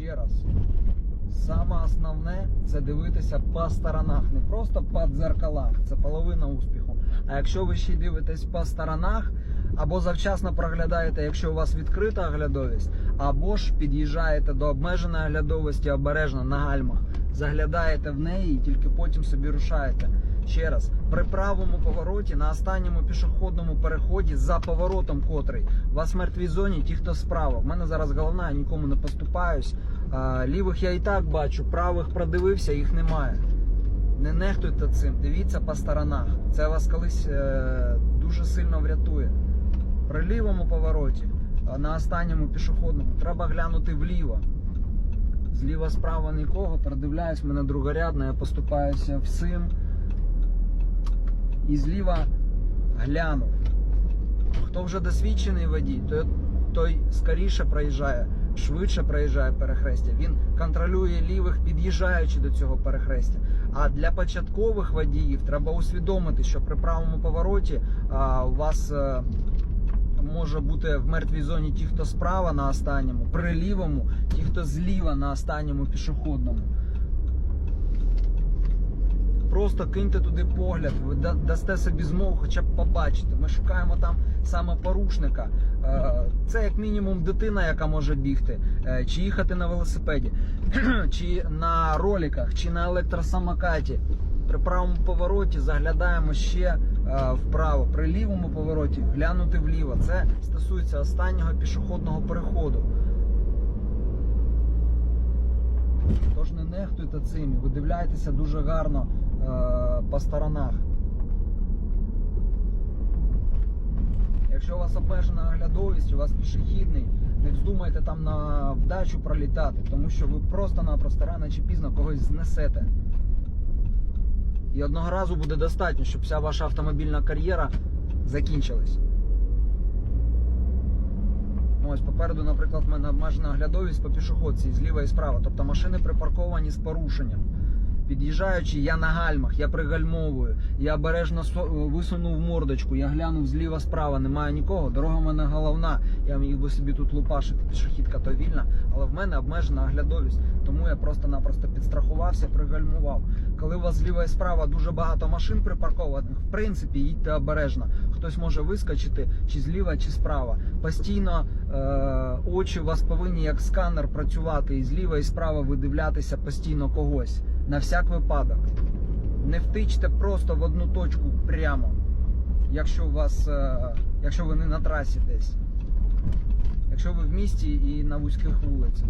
Ще раз. Саме основне це дивитися по сторонах, не просто по дзеркалах, це половина успіху. А якщо ви ще дивитесь по сторонах, або завчасно проглядаєте, якщо у вас відкрита оглядовість, або ж під'їжджаєте до обмеженої оглядовості обережно на гальмах, заглядаєте в неї і тільки потім собі рушаєте. Ще раз, при правому повороті на останньому пішохідному переході за поворотом котрий у вас в мертвій зоні, ті, хто справа. В мене зараз головна, я нікому не поступаюсь. Лівих я і так бачу, правих продивився, їх немає. Не нехтуйте цим, дивіться по сторонах. Це вас колись е, дуже сильно врятує. При лівому повороті, на останньому пішохідному, треба глянути вліво. Зліва справа нікого, продивляюсь, мене другорядна, я поступаюся всім. І зліва глянув. Хто вже досвідчений водій, той, той скоріше проїжджає, швидше проїжджає перехрестя. Він контролює лівих, під'їжджаючи до цього перехрестя. А для початкових водіїв треба усвідомити, що при правому повороті а, у вас е, може бути в мертвій зоні ті, хто справа на останньому, при лівому, ті, хто зліва на останньому пішохідному. Просто киньте туди погляд, ви дасте собі змогу хоча б побачити. Ми шукаємо там саме порушника. Е, Це як мінімум дитина, яка може бігти, е, чи їхати на велосипеді, чи на роликах, чи на електросамокаті. При правому повороті заглядаємо ще е, вправо. При лівому повороті глянути вліво. Це стосується останнього пішохідного переходу. Тож не нехтуйте цим, і видивляйтеся дуже гарно е, по сторонах. Якщо у вас обмежена оглядовість, у вас пішохідний, не вздумайте там на вдачу пролітати, тому що ви просто-напросто рано чи пізно когось знесете. І одного разу буде достатньо, щоб вся ваша автомобільна кар'єра закінчилась. Ось попереду, наприклад, в мене обмежена оглядовість по пішоходці зліва і справа. Тобто машини припарковані з порушенням. Під'їжджаючи, я на гальмах, я пригальмовую, я обережно со- висунув мордочку, я глянув зліва справа, немає нікого. Дорога в мене головна. Я міг би собі тут лупашити, пішохідка то вільна, але в мене обмежена оглядовість. Тому я просто-напросто підстрахувався, пригальмував. Коли у вас зліва і справа дуже багато машин припаркованих, в принципі, їдьте обережно. Хтось може вискочити чи зліва, чи справа. Постійно е- очі у вас повинні як сканер працювати і зліва і справа видивлятися постійно когось. На всяк випадок. Не втичте просто в одну точку прямо, якщо у вас, е, якщо ви не на трасі десь. Якщо ви в місті і на вузьких вулицях.